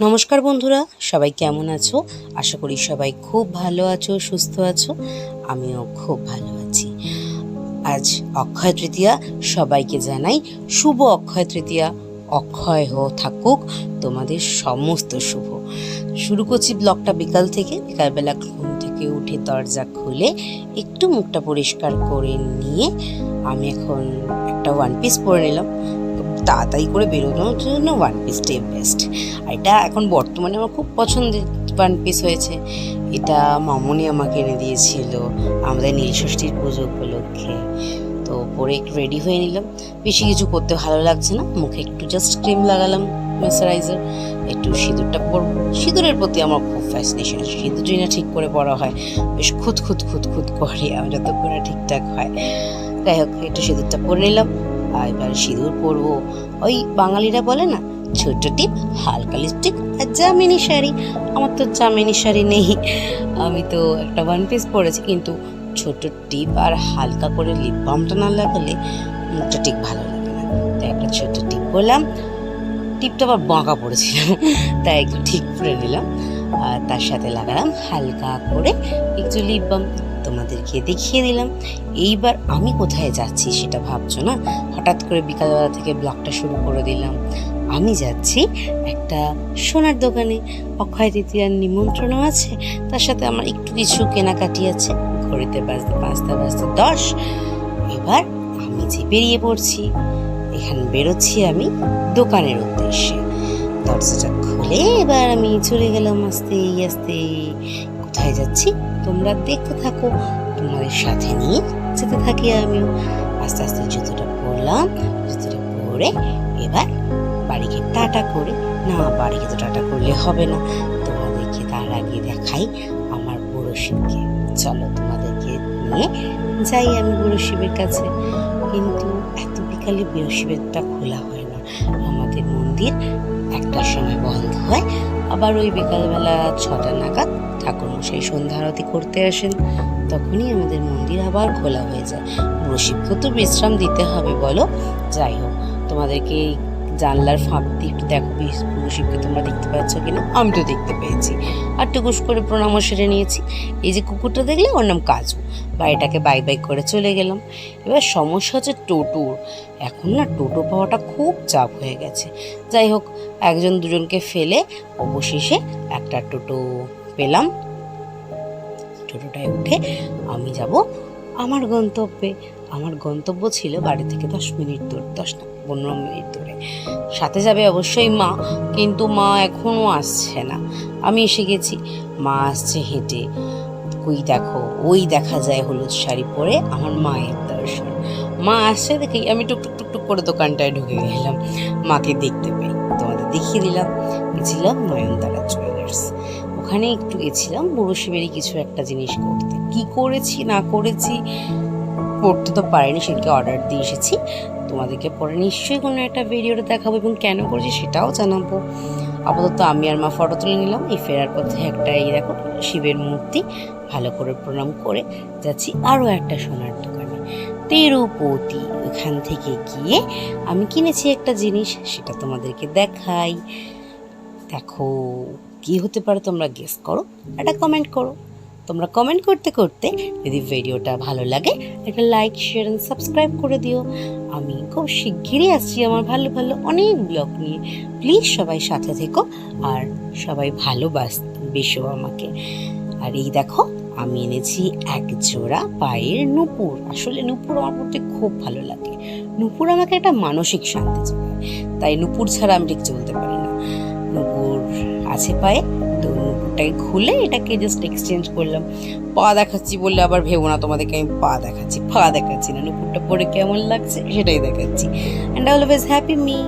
নমস্কার বন্ধুরা, সবাই কেমন আছো? আশা করি সবাই খুব ভালো আছো, সুস্থ আছো। আমিও খুব ভালো আছি। আজ অক্ষয় তৃতীয়া, সবাইকে জানাই শুভ অক্ষয় তৃতীয়া। অক্ষয় হো থাকুক তোমাদের সমস্ত শুভ। শুরু করছি ব্লগটা বিকাল থেকে। বিকালবেলা ঘুম থেকে উঠে দরজা খুলে একটু মুখটা পরিষ্কার করে নিয়ে আমি এখন একটা ওয়ান পিস পরে নিলাম। তাড়াতাড়ি করে বেরোনোর জন্য ওয়ান পিসটাই বেস্ট আর এটা এখন বর্তমানে আমার খুব পছন্দের ওয়ান পিস হয়েছে। এটা মামনি আমাকে এনে দিয়েছিল। আমাদের নীলষষ্ঠীর পুজো উপলক্ষে। তো পরে একটু রেডি হয়ে নিলাম। বেশি কিছু করতে ভালো লাগছে না। মুখে একটু জাস্ট ক্রিম লাগালাম ময়শ্চারাইজার একটু সিঁদুরটা পরবো। সিঁদুরের প্রতি আমার খুব ফ্যাসিনেশন আছে। সিঁদুর যদি না ঠিক করে পরা হয়। বেশ খুদ খুদ খুদ খুদ করে। আমি যতক্ষণ না ঠিকঠাক হয়। যাই হোক, একটু সিঁদুরটা পরে নিলাম। এবার সিঁদুর পরবো। ওই বাঙালিরা বলে না ছোট টিপ, হালকা লিপস্টিক আর জামিনি শাড়ি। আমার তো জামিনি শাড়ি নেই। আমি তো একটা ওয়ান পিস পরেছি, কিন্তু ছোট টিপ আর হালকা করে লিপ বামটা না লাগালে মুখটা ঠিক ভালো লাগে না। তাই একটা ছোট টিপ পরলাম টিপটা আবার বাঁকা পড়েছিলাম, তাই একটু ঠিক করে নিলাম। আর তার সাথে লাগালাম হালকা করে একটু লিপ বাম তোমাদেরকে দেখিয়ে দিলাম। এইবার আমি কোথায় যাচ্ছি সেটা ভাবছ না? হঠাৎ করে বিকালবেলা থেকে ব্লগটা শুরু করে দিলাম। আমি যাচ্ছি একটা সোনার দোকানে। অক্ষয় তৃতীয়ার নিমন্ত্রণও আছে। তার সাথে আমার একটু কিছু কেনাকাটি আছে। ঘড়িতে বাজতে পাঁচটা, বাজতে দশ। এবার আমি যে বেরিয়ে পড়ছি, এখানে বেরোচ্ছি আমি দোকানের উদ্দেশ্যে। দরজাটা খুলে এবার আমি চলে গেলাম আস্তে আস্তে। কোথায় যাচ্ছি, তোমরা দেখতে থাকো। তোমাদের সাথে নিয়ে যেতে থাকি আমিও আস্তে আস্তে জুতোটা পরলাম, জুতোটা পরে এবার বাড়িকে টাটা করে। না, বাড়িকে তো টাটা করলে হবে না। তোমাদেরকে তার আগে দেখাই আমার বুড়ো শিবকে। চলো, তোমাদেরকে নিয়ে যাই আমি বুড়ো শিবের কাছে। কিন্তু এত বিকালে বুড়ো খোলা হয় না। আমাদের মন্দির একটার সময় বন্ধ হয়। আবার ওই বিকালবেলা ছটা নাগাদ ঠাকুর ঠাকুরমশাই সন্ধ্যা আরতি করতে আসেন। তখনই আমাদের মন্দির আবার খোলা হয়ে যায়। রসিককে তো বিশ্রাম দিতে হবে বলো। যাই হোক, তোমাদেরকে জানলার ফাঁক দিয়ে একটু দেখো। রসিককে তোমরা দেখতে পাচ্ছ কিনা? আমি তো দেখতে পেয়েছি। আর টুকুস করে প্রণামও সেরে নিয়েছি। এই যে কুকুরটা দেখলে ওর নাম কাজু। বাড়িটাকে বাই বাই করে চলে গেলাম। এবার সমস্যা হচ্ছে টোটোর। এখন না টোটো পাওয়াটা খুব চাপ হয়ে গেছে। যাই হোক, একজন দুজনকে ফেলে অবশেষে একটা টোটো পেলাম। টোটোটায় উঠে আমি যাব আমার গন্তব্যে। আমার গন্তব্য ছিল বাড়ি থেকে দশ মিনিট দূর, দশ না পনেরো মিনিট দূরে সাথে যাবে অবশ্যই মা, কিন্তু মা এখনও আসছে না। আমি এসে গেছি। মা আসছে হেঁটে। ওই দেখো, ওই দেখা যায় হলুদ শাড়ি পরে আমার মায়ের দর্শন। মা আসছে দেখেই আমি টুকটুক টুক টুক টুক করে দোকানটায় ঢুকে গেলাম। মাকে দেখতে পেয়ে তোমাদের দেখিয়ে দিলাম। গেছিলাম নয়নতারা জুয়েলার্স ওখানে একটু গেছিলাম, বুড়ো শিবেরই কিছু একটা জিনিস করতে। কি করেছি, না করেছি, করতে তো পারিনি সেদিকে অর্ডার দিয়ে এসেছি। তোমাদেরকে পরে নিশ্চয়ই কোনো একটা ভিডিওটা দেখাবো এবং কেন করেছি সেটাও জানাব। আপাতত আমি আর মা ফটো তুলে নিলাম। এই ফেরার পথে একটা এই দেখো, শিবের মূর্তি। ভালো করে প্রণাম করে যাচ্ছি আরও একটা সোনার দোকানে। তিরুপতি ওখান থেকে গিয়ে আমি কিনেছি একটা জিনিস, সেটা তোমাদেরকে দেখাই। দেখো, কি হতে পারে তোমরা গেস করো, একটা কমেন্ট করো। তোমরা কমেন্ট করতে করতে যদি ভিডিওটা ভালো লাগে, একটা লাইক শেয়ার এন্ড সাবস্ক্রাইব করে দিও। আমি খুব শিগগিরই আসছি আমার ভালো ভালো অনেক ব্লগ নিয়ে। প্লিজ সবাই সাথে থেকো আর সবাই ভালোবাস, বেশো আমাকে। আর এই দেখো, আমি এনেছি এক জোড়া পায়ের নুপুর। আসলে নুপুর আমার পড়তে খুব ভালো লাগে। নুপুর আমাকে একটা মানসিক শান্তি যোগায়। তাই নুপুর ছাড়া আমি ঠিক চলতে পারি না। নুপুর আছে পায়ে তো নুপুরটাকে খুলে এটাকে জাস্ট এক্সচেঞ্জ করলাম। পা দেখাচ্ছি বললে আবার ভেবো না তোমাদেরকে, আমি পা দেখাচ্ছি পা দেখাচ্ছি না, নুপুরটা পরে কেমন লাগছে সেটাই দেখাচ্ছি। And always happy me